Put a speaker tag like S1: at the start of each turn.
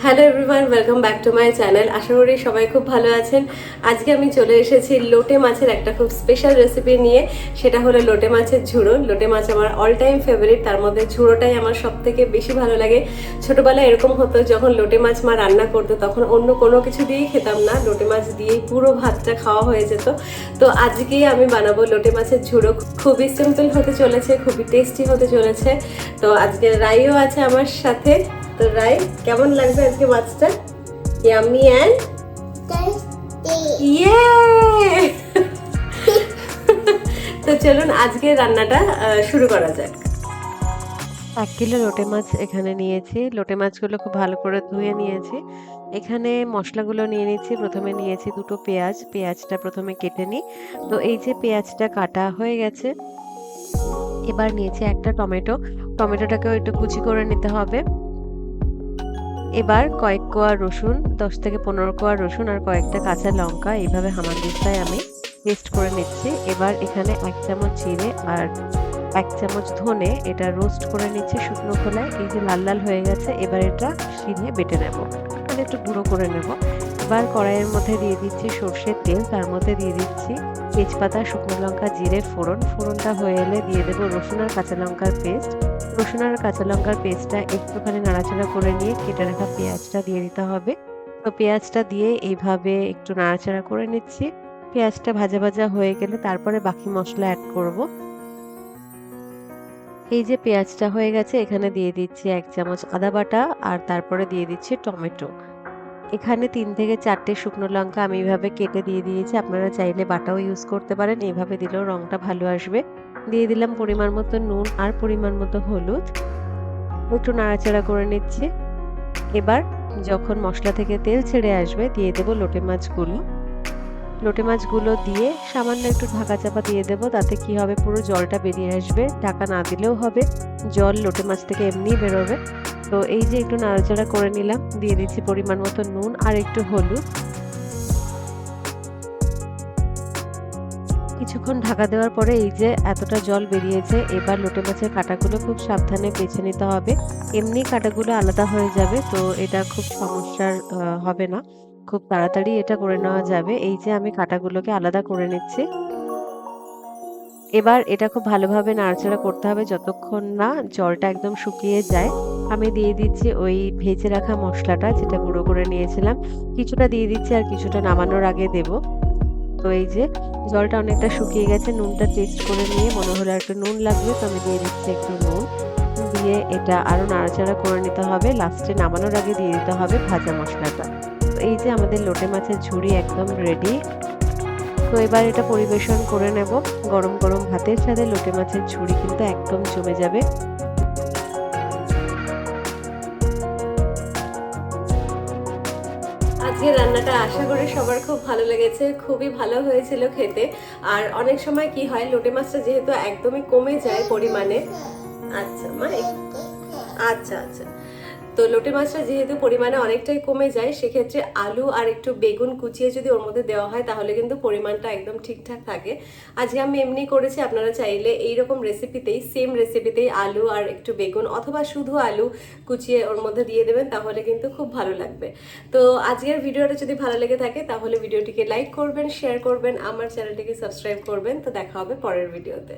S1: Hello everyone welcome back to my channel আশা করি সবাই খুব ভালো আছেন। আজকে আমি চলে এসেছি লোটে মাছের একটা খুব স্পেশাল রেসিপি নিয়ে। সেটা হলো লোটে মাছের ঝুড়ো। লোটে মাছ আমার অল টাইম ফেভারিট তার মধ্যে ঝুড়োটাই আমার সব থেকে বেশি ভালো লাগে। ছোটোবেলায় এরকম হতো, যখন লোটে মাছ মা রান্না করতো, তখন অন্য কোনো কিছু দিয়েই খেতাম না। লোটে মাছ দিয়েই পুরো ভাতটা খাওয়া হয়ে যেত। তো আজকেই আমি বানাবো লোটে মাছের ঝুড়ো। খুবই সিম্পল হতে চলেছে, খুবই টেস্টি হতে চলেছে। তো আজকে রাইও আছে আমার সাথে। তো রাই কেমন লাগবে আজকে মাছটা? ইয়ামি অ্যান্ড ইয়ে তো চলুন আজকে রান্নাটা শুরু করা যাক। এক কিলো লোটে মাছ এখানে নিয়েছি। লোটে মাছগুলো খুব ভালো করে ধুয়ে নিয়েছি। এখানে মশলাগুলো নিয়ে নিচ্ছি প্রথমে নিয়েছি দুটো পেঁয়াজ। পেঁয়াজটা প্রথমে কেটে নিই। তো এই যে পেঁয়াজটা কাটা হয়ে গেছে এবার নিয়েছি একটা টমেটো। টমেটোটাকেও একটু কুচি করে নিতে হবে। এবার কয়েক কোয়া রসুন, দশ থেকে পনেরো কোয়া রসুন আর কয়েকটা কাঁচা লঙ্কা এইভাবে হামানদিস্তায় আমি পেস্ট করে নিচ্ছি। এবার এখানে এক চামচ জিরে আর এক চামচ ধনে এটা রোস্ট করে নিচ্ছি শুকনো খোলায়। এই যে লাল লাল হয়ে গেছে, এবার এটা শিলে বেটে নেব। মানে একটু গুঁড়ো করে নেব। এবার কড়াইয়ের মধ্যে দিয়ে দিচ্ছি সর্ষের তেল, তার মধ্যে দিয়ে দিচ্ছি তেজপাতা, শুকনো লঙ্কা, জিরে, ফোড়ন। ফোড়নটা হয়ে এলে দিয়ে দেবো রসুন আর কাঁচা লঙ্কার পেস্ট। রসুন আর কাঁচা লঙ্কার পেস্টটা একটুখানি নাড়াচাড়া করে নিয়ে কেটে রাখা পেঁয়াজটা দিয়ে দিতে হবে। তো পেঁয়াজটা দিয়ে এইভাবে একটু নাড়াচাড়া করে নিচ্ছি। পেঁয়াজটা ভাজা ভাজা হয়ে গেলে তারপরে বাকি মশলা অ্যাড করব। এই যে পেঁয়াজটা হয়ে গেছে, এখানে দিয়ে দিচ্ছি এক চামচ আদা বাটা আর তারপরে দিয়ে দিচ্ছি টমেটো। এখানে তিন থেকে চারটে শুকনো লঙ্কা আমি এইভাবে কেটে দিয়ে দিয়েছি। আপনারা চাইলে বাটাও ইউজ করতে পারেন। এইভাবে দিলেও রঙটা ভালো আসবে। দিয়ে দিলাম পরিমাণ মতো নুন আর পরিমাণ মতো হলুদ। একটু নাড়াচাড়া করে নিচ্ছি। এবার যখন মশলা থেকে তেল ছেড়ে আসবে, দিয়ে দেবো লোটে মাছগুলো। লোটে মাছগুলো দিয়ে সামান্য একটু ঢাকা চাপা দিয়ে দেবো, তাতে কি হবে, পুরো জলটা বেরিয়ে আসবে। ঢাকা না দিলেও হবে, জল লোটে মাছ থেকে এমনিই বেরোবে। তো এই যে একটু নাড়াচাড়া করে নিলাম, দিয়ে দিচ্ছি পরিমাণ মতো নুন আর একটু হলুদ। কিছুক্ষণ ঢাকা দেওয়ার পরে এই যে এতটা জল বেরিয়েছে, এবার লোটে মাছের কাঁটাগুলো খুব সাবধানে বেছে নিতে হবে। এমনি কাঁটাগুলো আলাদা হয়ে যাবে, তো এটা খুব সমস্যার হবে না। খুব তাড়াতাড়ি এটা করে নেওয়া যাবে। এই যে আমি কাঁটাগুলোকে আলাদা করে নিচ্ছি। এবার এটা খুব ভালোভাবে নাড়াচাড়া করতে হবে যতক্ষণ না জলটা একদম শুকিয়ে যায়। আমি দিয়ে দিচ্ছি ওই ভেজে রাখা মশলাটা, যেটা গুঁড়ো করে নিয়েছিলাম। কিছুটা দিয়ে দিচ্ছি আর কিছুটা নামানোর আগে দেব। তো এই যে জলটা অনেকটা শুকিয়ে গেছে, নুনটা টেস্ট করে নিয়ে মনে হলো একটু নুন লাগবে, তো আমি দিয়ে দিচ্ছি একটু নুন। দিয়ে এটা আরও নাড়াচাড়া করে নিতে হবে লাস্টে নামানোর আগে দিয়ে দিতে হবে ভাজা মশলাটা। তো এই যে আমাদের লোটে মাছের ঝুড়ি একদম রেডি তো এবার এটা পরিবেশন করে নেব গরম গরম ভাতের সাথে লোটে মাছের ঝুড়ি কিন্তু একদম জমে যাবে। আজকে রান্নাটা আশা করি সবার খুব ভালো লেগেছে, খুবই ভালো হয়েছিল খেতে। আর অনেক সময় কি হয়, লোটে মাছটা যেহেতু একদমই কমে যায় পরিমাণে। আচ্ছা মা আচ্ছা আচ্ছা। তো লোটে মাছটা যেহেতু পরিমাণে অনেকটাই কমে যায়, সেক্ষেত্রে আলু আর একটু বেগুন কুচিয়ে যদি ওর মধ্যে দেওয়া হয়, তাহলে কিন্তু পরিমাণটা একদম ঠিকঠাক থাকে। আজকে আমি এমনি করেছি, আপনারা চাইলে এই রকম রেসিপিতেই সেম রেসিপিতেই আলু আর একটু বেগুন অথবা শুধু আলু কুচিয়ে ওর মধ্যে দিয়ে দেবেন, তাহলে কিন্তু খুব ভালো লাগবে। তো আজকের ভিডিওটা যদি ভালো লেগে থাকে, তাহলে ভিডিওটিকে লাইক করবেন শেয়ার করবেন, আমার চ্যানেলটিকে সাবস্ক্রাইব করবেন। তো দেখা হবে পরের ভিডিওতে।